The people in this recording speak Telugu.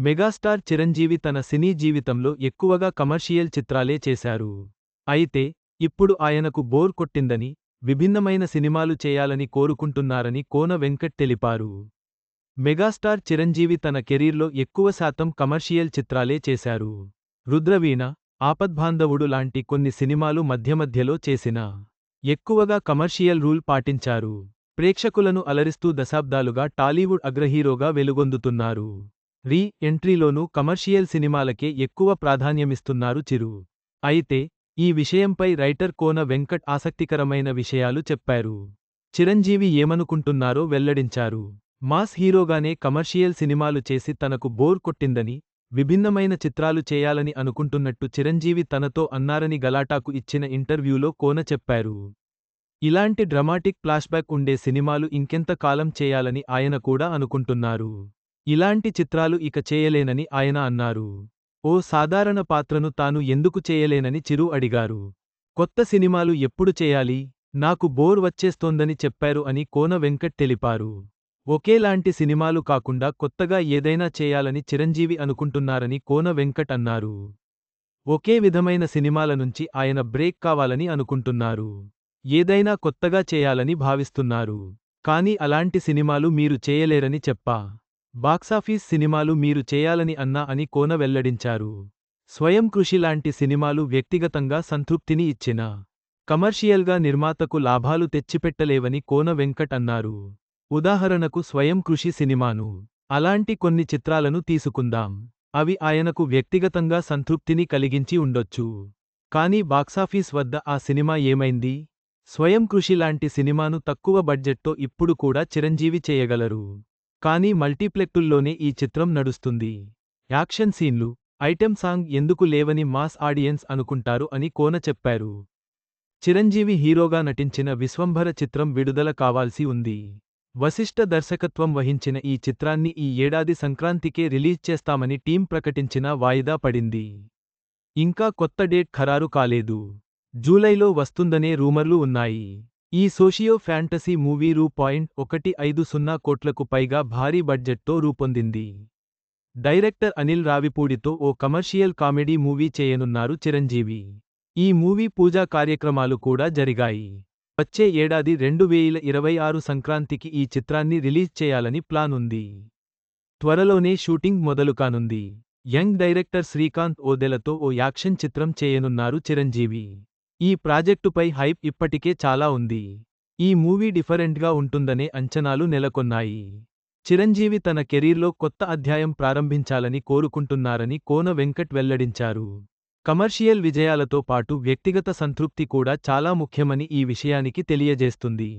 మెగాస్టార్ చిరంజీవి తన సినీ జీవితంలో ఎక్కువగా కమర్షియల్ చిత్రాలే చేశారు. అయితే ఇప్పుడు ఆయనకు బోర్ కొట్టిందని విభిన్నమైన సినిమాలు చేయాలని కోరుకుంటున్నారని కోన వెంకట్ తెలిపారు. మెగాస్టార్ చిరంజీవి తన కెరీర్లో ఎక్కువ శాతం కమర్షియల్ చిత్రాలే చేశారు. రుద్రవీణ ఆపద్బాంధవుడు లాంటి కొన్ని సినిమాలు మధ్యమధ్యలో చేసిన ఎక్కువగా కమర్షియల్ రూల్ పాటించారు. ప్రేక్షకులను అలరిస్తూ దశాబ్దాలుగా టాలీవుడ్ అగ్రహీరోగా వెలుగొందుతున్నారు. రీ ఎంట్రీలోనూ కమర్షియల్ సినిమాలకే ఎక్కువ ప్రాధాన్యమిస్తున్నారు చిరు. అయితే ఈ విషయంపై రైటర్ కోన వెంకట్ ఆసక్తికరమైన విషయాలు చెప్పారు. చిరంజీవి ఏమనుకుంటున్నారో వెల్లడించారు. మాస్ హీరోగానే కమర్షియల్ సినిమాలు చేసి తనకు బోర్ కొట్టిందని విభిన్నమైన చిత్రాలు చేయాలని అనుకుంటున్నట్టు చిరంజీవి తనతో అన్నారని గలాటాకు ఇచ్చిన ఇంటర్వ్యూలో కోన చెప్పారు. ఇలాంటి డ్రమాటిక్ ఫ్లాష్బ్యాక్ ఉండే సినిమాలు ఇంకెంత కాలం చేయాలని ఆయన కూడా అనుకుంటున్నారు. ఇలాంటి చిత్రాలు ఇక చేయలేనని ఆయన అన్నారు. ఓ సాధారణ పాత్రను తాను ఎందుకు చేయలేనని చిరు అడిగారు. కొత్త సినిమాలు ఎప్పుడు చేయాలి? నాకు బోర్ వచ్చేస్తోందని చెప్పారు అని కోన వెంకట్ తెలిపారు. ఒకేలాంటి సినిమాలు కాకుండా కొత్తగా ఏదైనా చేయాలని చిరంజీవి అనుకుంటున్నారని కోన వెంకట్ అన్నారు. ఒకే విధమైన సినిమాల నుంచి ఆయన బ్రేక్ కావాలని అనుకుంటున్నారు. ఏదైనా కొత్తగా చేయాలని భావిస్తున్నారు. కానీ అలాంటి సినిమాలు మీరు చేయలేరని చెప్పా. బాక్సాఫీస్ సినిమాలు మీరు చేయాలని అన్నా అని కోన వెల్లడించారు. స్వయం కృషి లాంటి సినిమాలు వ్యక్తిగతంగా సంతృప్తిని ఇచ్చిన కమర్షియల్గా నిర్మాతకు లాభాలు తెచ్చిపెట్టలేవని కోన వెంకట్ అన్నారు. ఉదాహరణకు స్వయం కృషి సినిమాను అలాంటి కొన్ని చిత్రాలను తీసుకుందాం. అవి ఆయనకు వ్యక్తిగతంగా సంతృప్తిని కలిగించి ఉండొచ్చు. కానీ బాక్సాఫీస్ వద్ద ఆ సినిమా ఏమైంది? స్వయం కృషి లాంటి సినిమాను తక్కువ బడ్జెట్తో ఇప్పుడు కూడా చిరంజీవి చేయగలరు. కానీ మల్టీప్లెక్టుల్లోనే ఈ చిత్రం నడుస్తుంది. యాక్షన్ సీన్లు ఐటెం సాంగ్ ఎందుకు లేవని మాస్ ఆడియన్స్ అనుకుంటారు అని కోన చెప్పారు. చిరంజీవి హీరోగా నటించిన విశ్వంభర చిత్రం విడుదల కావాల్సి ఉంది. వశిష్ఠ దర్శకత్వం వహించిన ఈ చిత్రాన్ని ఈ ఏడాది సంక్రాంతికే రిలీజ్ చేస్తామని టీం ప్రకటించినా వాయిదా పడింది. ఇంకా కొత్త డేట్ ఖరారు కాలేదు. జూలైలో వస్తుందనే రూమర్లు ఉన్నాయి. ఈ సోషియో ఫ్యాంటసీ మూవీ రూ పాయింట్ ఒకటి ఐదు సున్నా కోట్లకు పైగా భారీ బడ్జెట్తో రూపొందింది. డైరెక్టర్ అనిల్ రావిపూడితో ఓ కమర్షియల్ కామెడీ మూవీ చేయనున్నారు చిరంజీవి. ఈ మూవీ పూజా కార్యక్రమాలు కూడా జరిగాయి. వచ్చే ఏడాది రెండు వేల ఇరవై ఆరు సంక్రాంతికి ఈ చిత్రాన్ని రిలీజ్ చేయాలని ప్లాన్ ఉంది. త్వరలోనే షూటింగ్ మొదలు కానుంది. యంగ్ డైరెక్టర్ శ్రీకాంత్ ఓదెలతో ఓ యాక్షన్ చిత్రం చేయనున్నారు చిరంజీవి. ఈ ప్రాజెక్టుపై హైప్ ఇప్పటికే చాలా ఉంది. ఈ మూవీ డిఫరెంట్గా ఉంటుందనే అంచనాలు నెలకొన్నాయి. చిరంజీవి తన కెరీర్లో కొత్త అధ్యాయం ప్రారంభించాలని కోరుకుంటున్నారని కోన వెంకట్ వెల్లడించారు. కమర్షియల్ విజయాలతో పాటు వ్యక్తిగత సంతృప్తి కూడా చాలా ముఖ్యమని ఈ విషయానికి తెలియజేస్తుంది.